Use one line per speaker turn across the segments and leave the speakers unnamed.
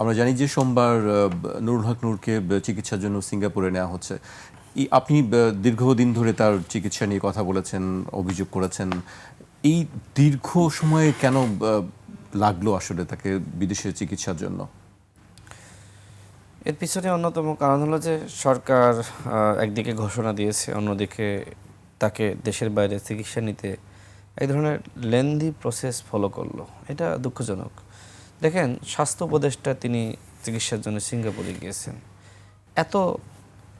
আমরা জানি যে সোমবার নুরুল হক নূরকে চিকিৎসার জন্য সিঙ্গাপুরে নেওয়া হচ্ছে। আপনি দীর্ঘদিন ধরে তার চিকিৎসা নিয়ে কথা বলেছেন, অভিযোগ করেছেন। এই দীর্ঘ সময়ে কেন লাগল আসলে তাকে বিদেশে চিকিৎসার জন্য?
এর পিছনে অন্যতম কারণ হলো যে সরকার একদিকে ঘোষণা দিয়েছে, অন্যদিকে তাকে দেশের বাইরে চিকিৎসা নিতে এক ধরনের লেন্দি প্রসেস ফলো করল। এটা দুঃখজনক। দেখেন, স্বাস্থ্য উপদেষ্টা তিনি চিকিৎসার জন্য সিঙ্গাপুরে গিয়েছেন। এত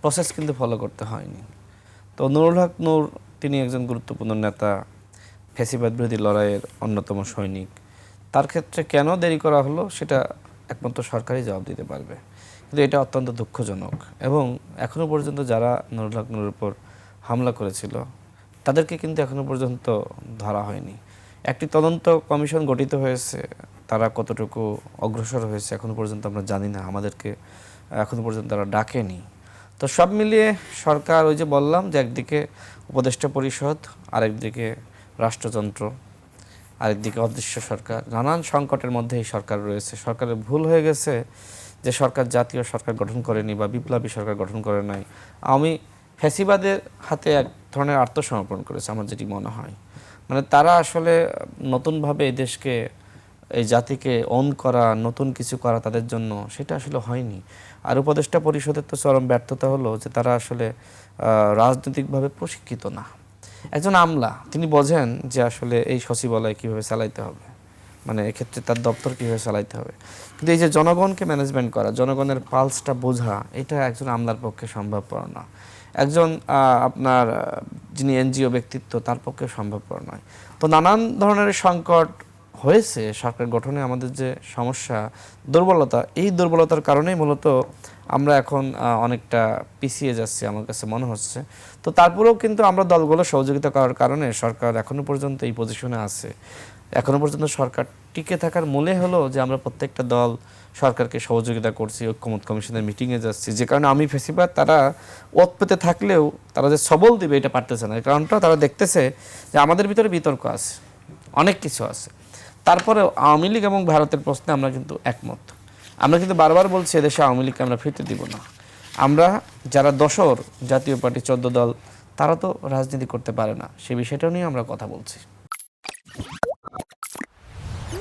প্রসেস কিন্তু ফলো করতে হয়নি। তো নুরুল হক নূর, তিনি একজন গুরুত্বপূর্ণ নেতা, ফেসিবাদ বিরোধী লড়াইয়ের অন্যতম সৈনিক। তার ক্ষেত্রে কেন দেরি করা হলো, সেটা একমাত্র সরকারই জবাব দিতে পারবে। কিন্তু এটা অত্যন্ত দুঃখজনক। এবং এখনও পর্যন্ত যারা নুরুল হক নূরের উপর হামলা করেছিল, তাদেরকে কিন্তু এখনও পর্যন্ত ধরা হয়নি। একটি তদন্ত কমিশন গঠিত হয়েছে তারা কতটুকু অগ্রসর হয়েছে এখনও পর্যন্ত আমরা জানি না, আমাদেরকে এখনও পর্যন্ত তারা ডাকেনি। তো সব মিলিয়ে সরকার ওই যে বললাম যে একদিকে উপদেষ্টা পরিষদ, আরেকদিকে রাষ্ট্রযন্ত্র, আরেকদিকে অদৃশ্য সরকার। নানান সংকটের মধ্যে এই সরকার রয়েছে। সরকারের ভুল হয়ে গেছে যে সরকার জাতীয় সরকার গঠন করেনি বা বিপ্লবী সরকার গঠন করে নাই। আমি ফ্যাসিবাদের হাতে এক ধরনের আত্মসমর্পণ করেছে, আমার যেটি মনে হয়। মানে তারা আসলে নতুনভাবে এই দেশকে এই জাতিকে অন করা, নতুন কিছু করা তাদের জন্য, সেটা আসলে হয়নি। আর উপদেষ্টা পরিষদের তো চরম ব্যর্থতা হলো যে তারা আসলে রাজনৈতিকভাবে প্রশিক্ষিত না। একজন আমলা, তিনি বোঝেন যে আসলে এই সচিবালয় কীভাবে চালাইতে হবে মানে এক্ষেত্রে তার দপ্তর কীভাবে চালাইতে হবে। কিন্তু এই যে জনগণকে ম্যানেজমেন্ট করা, জনগণের পালসটা বোঝা, এটা একজন আমলার পক্ষে সম্ভবপর না। একজন আপনার, যিনি এনজিও ব্যক্তিত্ব, তার পক্ষে সম্ভবপর নয়। তো নানান ধরনের সংকট হয়েছে সরকার গঠনে আমাদের যে সমস্যা, দুর্বলতা, এই দুর্বলতার কারণেই মূলত আমরা এখন অনেকটা পিছিয়ে যাচ্ছি আমার কাছে মনে হচ্ছে। তো তারপরেও কিন্তু আমরা দলগুলো সহযোগিতা করার কারণে সরকার এখনও পর্যন্ত এই পজিশনে আছে। এখনও পর্যন্ত সরকার টিকে থাকার মূলে হলো যে আমরা প্রত্যেকটা দল সরকারকে সহযোগিতা করছি, ঐক্যমত কমিশনের মিটিংয়ে যাচ্ছি। যে কারণে আমি ফেসিবাদ, তারা ওত পেতে থাকলেও তারা যে সবল দিবে এটা পারতেছে না। কারণটা তারা দেখতেছে যে আমাদের ভিতরে বিতর্ক আছে, অনেক কিছু আছে। তারপরে আওয়ামী লীগ এবং ভারতের প্রশ্নে আমরা কিন্তু একমত। আমরা কিন্তু বারবার বলছি এদেশে আওয়ামী লীগকে আমরা ফিরতে দিব না। আমরা যারা দশর জাতীয় পার্টি, চোদ্দ দল, তারা তো রাজনীতি করতে পারে না। সে বিষয়টা নিয়ে আমরা কথা বলছি।